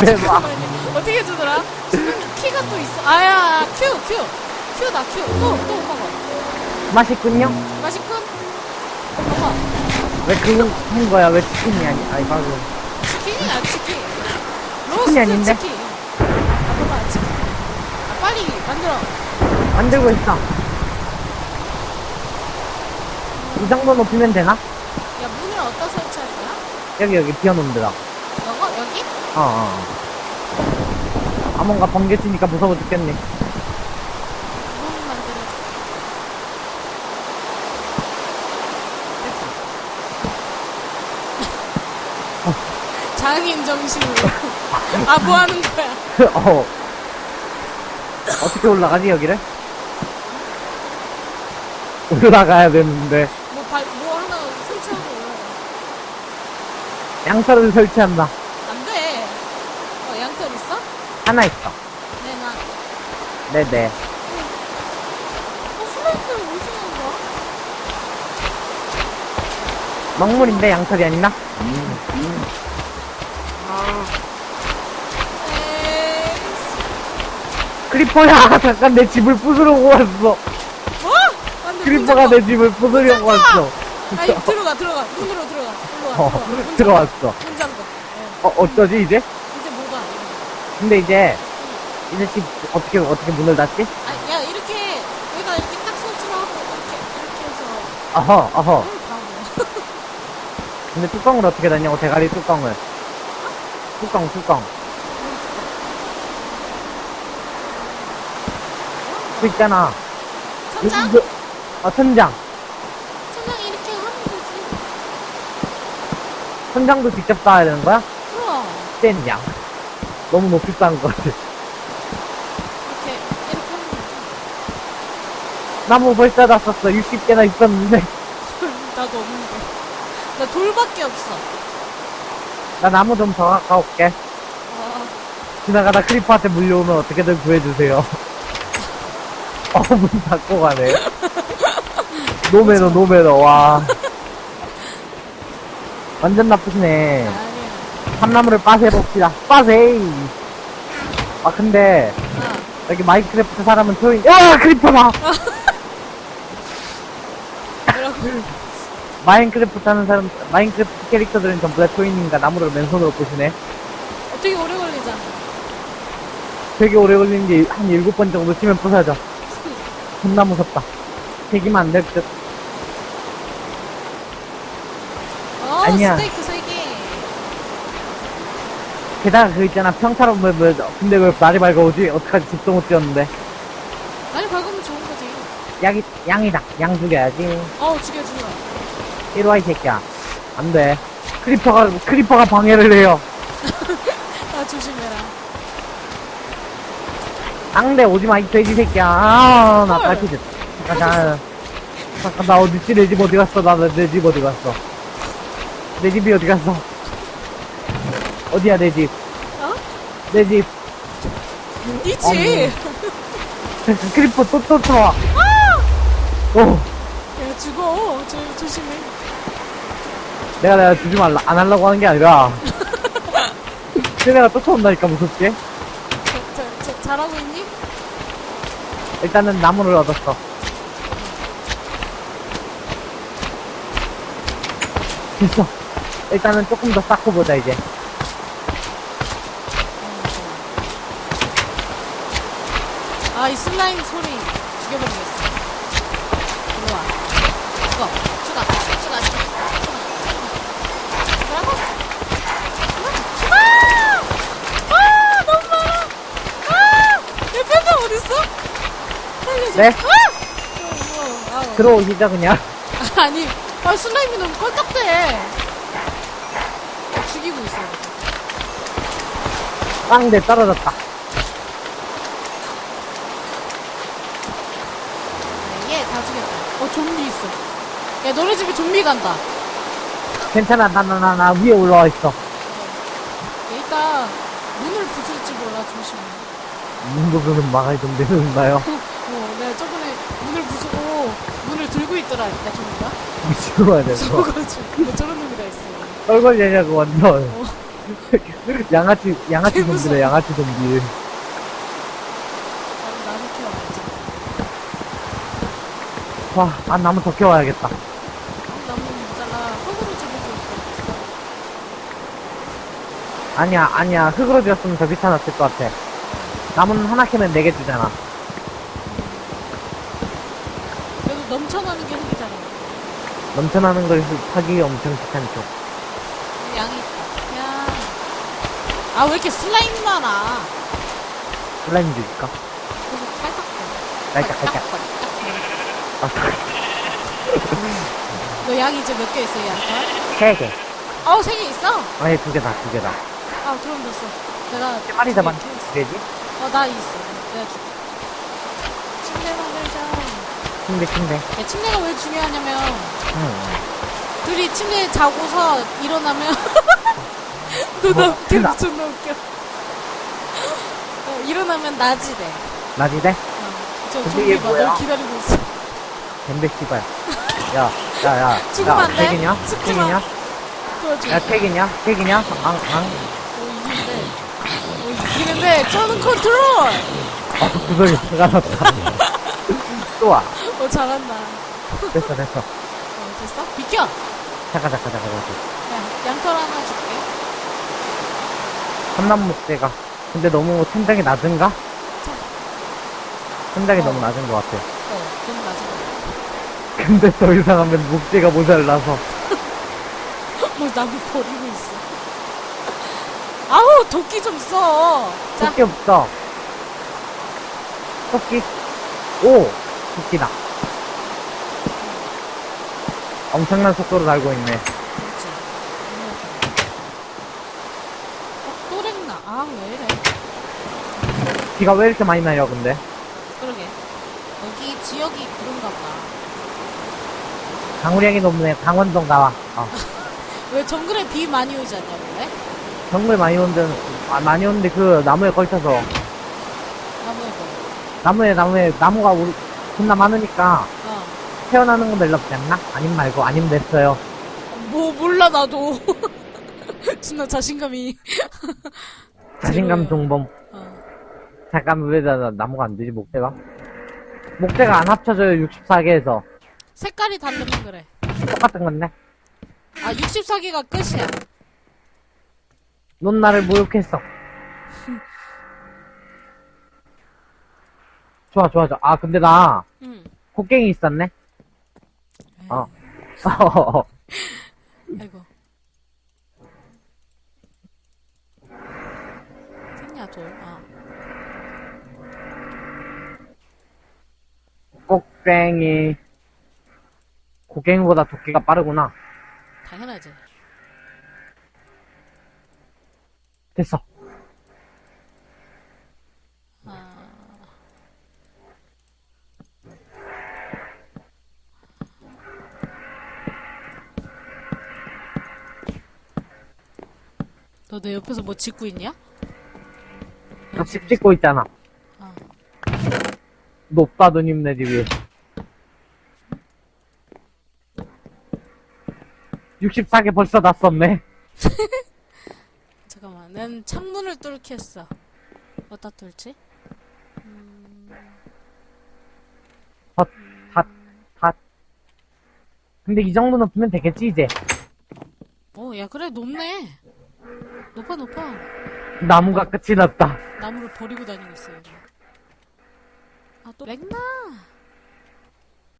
대박. 어떻게 주더라? 키가 또 있어. 아야, 큐, 큐. 큐다, 큐. 또, 또 먹어. 맛있군요. 맛있군? 먹어. 왜 그거 한 거야? 왜 치킨이 아니, 아니, 방금. 치킨이 야, 치킨. 치킨이 로스트 아닌데? 치킨. 아, 봐봐, 치킨. 아, 빨리 만들어. 만들고 있어. 이 정도 높이면 되나? 야, 문을 어디다 설치할 거야? 여기, 여기, 비워놓은 데다. 여기? 어, 어. 아, 뭔가 번개 치니까 무서워 죽겠네. 문 만들어줘. 장인 정신으로. 아, 뭐 하는 거야? 어. 어떻게 올라가지, 여기를? 올라가야 되는데. 뭐, 발, 뭐 하나 설치하고 올라가. 양털을 설치한다. 어? 하나 있어. 내놔. 네네. 어, 거야? 먹물인데 양털이 아니나? 에이, 크리퍼야! 잠깐 내 집을 부수려고 왔어. 뭐? 안 돼, 크리퍼가 문 내 집을 부수려고! 왔어. 아니, 들어가, 들어가. 문으로 들어가. 와. 어, 잠가. 들어왔어. 문 잠가. 예. 어, 어쩌지, 이제? 근데 이제, 이제 집 어떻게, 어떻게 문을 닫지? 아, 야, 이렇게, 여기가 이렇게 딱 설치를 하고, 이렇게, 이렇게 해서. 어허, 어허. 음, 바보. 근데 뚜껑을 어떻게 닫냐고, 대가리 뚜껑을. 뚜껑, 뚜껑. 그 있잖아. 천장? 그- 어, 천장. 천장 이렇게 하면 되지. 천장도 직접 쌓아야 되는 거야? 그럼. 젠장. 너무 높이 쌓은 것 같아. 이렇게, 이렇게 하면 되지. 나무 벌써 다 썼어. 60개나 있었는데. 나도 없는데. 나 돌밖에 없어. 나 나무 좀 더 가까울게. 와, 지나가다 크리퍼한테 물려오면 어떻게든 구해주세요. 어, 문 닫고 가네. 노매너, 노매너, 와. 완전 나쁘시네. 아니야. 참나무를 빠세봅시다. 빠세이! 아, 근데, 아, 여기 마이크래프트 사람은 조용히, 야! 크리퍼다! 뭐라고? 마인크래프트 하는 사람, 마인크래프트 캐릭터들은 전부 다 초인인가 나무를 맨손으로 부시네. 어, 되게 오래 걸리잖아. 되게 오래 걸리는 게 한 일곱 번 정도 치면 부서져. 존나 무섭다. 되기만 안될 듯. 어, 아니야. 스테이크 3개. 게다가 그 있잖아, 평타로 뭐, 뭐, 근데 왜 날이 밝아오지? 어떡하지? 집도 못 지었는데. 많이 밝으면 좋은 거지. 양이, 양이다. 양 죽여야지. 어, 죽여, 죽여. 이리 와, 이 새끼야. 안 돼. 크리퍼가, 크리퍼가 방해를 해요. 아, 조심해라. 상대 오지 마, 이 돼지 새끼야. 아, 나 헐. 딸피 됐다. 잠깐, 잠깐. 잠깐, 나 어딨지? 내 집 어디 갔어? 나, 내 집 어디 갔어? 내 집이 어디 갔어? 어디야, 내 집? 어? 내 집. 있지. 크리퍼 또, 또 쳐와. 오, 야, 죽어. 조, 조심해. 내가, 내가 주지 말라, 안 하려고 하는 게 아니라. 쟤네가 쫓아온다니까, 무섭게. 저, 저, 저, 잘하고 있니? 일단은 나무를 얻었어. 됐어. 일단은 조금 더 쌓고 보자, 이제. 아, 이 슬라임 소리 죽여버리겠어. 이리 와. 죽어. 죽어. 죽어. 죽어. 뭐라고? 죽어! 아! 너무 많아! 아! 야, 편장 어딨어? 살려줘. 네? 아! 어, 어, 아우. 들어오시죠, 그냥. 아니, 아, 슬라임이 너무 껄떡대. 죽이고 있어. 빵대 떨어졌다. 얘다 죽였다. 어, 좀비 있어. 야, 너네 집에 좀비 간다. 괜찮아, 나, 나, 나, 나 위에 올라와 있어. 얘 이따 문을 부술지 몰라, 조심해. 문도는 막아야 좀 되는가요? 어, 내가 저번에 문을 부수고 문을 들고 있더라니까, 좀비가. 미치고 가야 돼서. 무서워가지고. 뭐 저런 놈이 다 있어. 떨걸려냐고, 완전. 어. 양아치, 양아치. 좀비래, 양아치 좀비. 나도 나무 키워야지. 와, 아, 나무 더 키워야겠다. 어, 나무 못 잘라. 흙으로 집어줄 수 없어. 아니야, 아니야. 흙으로 지었으면 더 귀찮았을 것 같아. 나무는 하나 캐면 네 개 주잖아. 그래도 넘쳐나는 게 흙이잖아. 넘쳐나는 걸 하기 엄청 귀찮죠. 양이 있다. 야. 아, 왜 이렇게 슬라임이 많아? 슬라임 줄까? 계속 찰칵. 깔짝, 깔짝. 아, 너양 이제 몇 개 있어, 양? 세 개. 어, 세개 있어? 아니, 두 개다, 두 개다. 아, 그럼 됐어. 내가. 세 마리 잡았, 두개 키웠어. 두 개지? 어, 나 있어. 내가 줄게. 침대 만들자. 침대, 침대. 야, 침대가 왜 중요하냐면, 응. 둘이 침대에 자고서 일어나면, 뭐, 웃겨, 나- 존나 웃겨. 어, 일어나면 낮이 돼. 낮이대? 어, 저 근데 좀비 봐, 뭐야? 널 기다리고 있어. 댐베 씨발. 야, 야, 야. 죽으면 야, 안 돼. 택이냐? 죽지 마. 택이냐? 도와줘. 야, 택이냐? 택이냐? 앙, 앙. 어, 이기는데. 어, 이기는데, 저는 컨트롤! 어, 구석에 들어가 났다. 또 와. 어, 잘한다. 됐어, 됐어. 어, 됐어? 비켜! 잠깐, 잠깐, 잠깐, 잠깐. 야, 양털 하나 줄게. 삼남 목재가. 근데 너무 천장이 낮은가? 천장이 어. 너무 낮은 것 같아. 어, 그럼 나중에. 근데 더 이상 하면 목재가 모자라서. 뭐, 나무 버리고 있어. 아우, 도끼 좀 써! 자, 토끼 없어. 토끼. 오! 토끼다. 엄청난 속도로 달고 있네. 그렇지. 어, 또 렉나. 아, 왜 이래. 비가 왜 이렇게 많이 나요, 근데? 그러게. 여기 지역이 그런가 보다. 강우량이 높네. 강원동 나와. 어. 왜 정글에 비 많이 오지 않냐, 원래? 정글 많이 오는데, 아, 많이 오는데 그 나무에 걸쳐서. 나무에 뭐. 나무에, 나무에, 나무가 우리, 존나 많으니까 어. 태어나는 건 별로 없지 않나? 아님 말고, 아님 됐어요. 뭐, 몰라, 나도. 존나 자신감이. 자신감 제로예요. 종범. 어. 잠깐, 왜 나, 나- 나무가 안 되지, 목재가? 목재가 안 합쳐져요, 64개에서. 색깔이 다르면 그래. 똑같은 건데? 아, 64개가 끝이야. 넌 나를 모욕했어. 좋아, 좋아, 좋아. 아, 근데 나, 응. 곡괭이 있었네? 어. 아이고. 생냐, 돌. 아. 곡괭이. 곡괭이보다 도끼가 빠르구나. 당연하지. 됐어. 아. 너 내 옆에서 뭐 짓고 있냐? 집 짓고 있잖아. 아. 높다, 누님 내 집이. 64개 벌써 다 썼네. 잠깐만, 난 창문을 뚫게 했어. 어디다 뚫지? 덧, 닷, 닷. 근데 이 정도 높으면 되겠지, 이제. 어, 야, 그래, 높네. 높아, 높아. 나무가 끝이 났다. 나무를 버리고 다니고 있어요. 아, 또, 렉나!